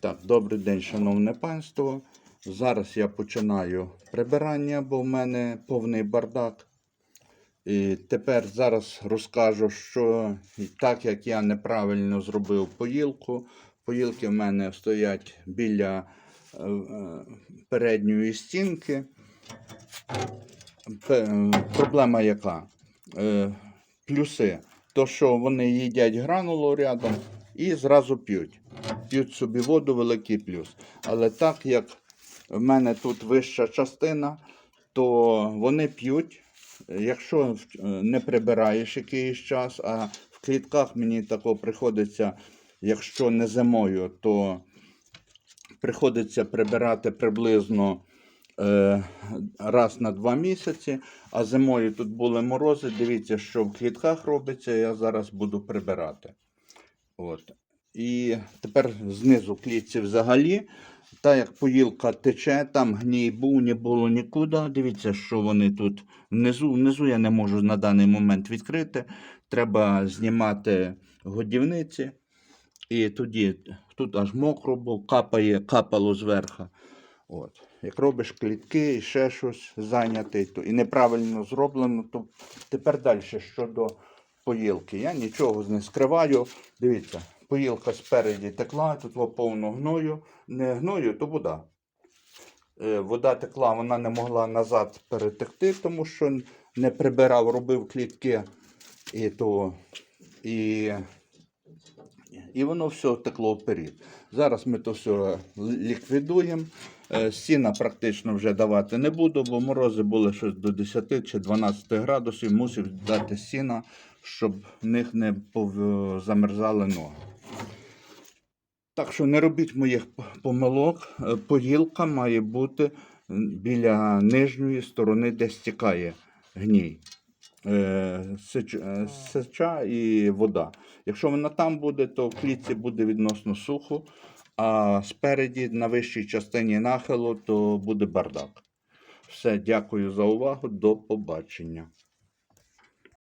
Так, добрий день, шановне панство. Зараз я починаю прибирання, бо в мене повний бардак. І тепер зараз розкажу, що так як я неправильно зробив поїлку, поїлки в мене стоять біля е, е, передньої стінки. Е, Проблема яка? Плюси. То, що вони їдять гранулу рядом і зразу п'ють. П'ють собі воду, великий плюс. Але так як в мене тут вища частина, то вони п'ють. Якщо е, не прибираєш якийсь час, а в клітках мені тако приходиться, якщо не зимою, то приходиться прибирати приблизно е, раз на два місяці. А зимою тут були морози. Дивіться, що в клітках робиться, я зараз буду прибирати. От. І тепер знизу клітці взагалі. Та як поїлка тече, там гній був, не було нікуди. Дивіться, що вони тут внизу. Внизу я не можу на даний момент відкрити. Треба знімати годівниці. І тоді тут аж мокро було, капає, капало зверху. От. Як робиш клітки і ще щось зайнятий, то і неправильно зроблено, то тепер далі щодо поїлки. Я нічого не скриваю. Дивіться, поїлка спереді текла, тут повно гною. Не гною, то вода. Е, Вода текла, вона не могла назад перетекти, тому що не прибирав, робив клітки. І, то, і, і воно все текло вперед. Зараз ми то все ліквідуємо. Е, Сіна практично вже давати не буду, бо морози були щось до 10 чи 12 градусів. Мусив дати сіна, щоб в них не замерзали ноги. Так що не робіть моїх помилок. Е, Поїлка має бути біля нижньої сторони, де стікає гній. Е, е, сеча і вода. Якщо вона там буде, то в клітці буде відносно сухо, а спереді на вищій частині нахилу то буде бардак. Все, дякую за увагу. До побачення.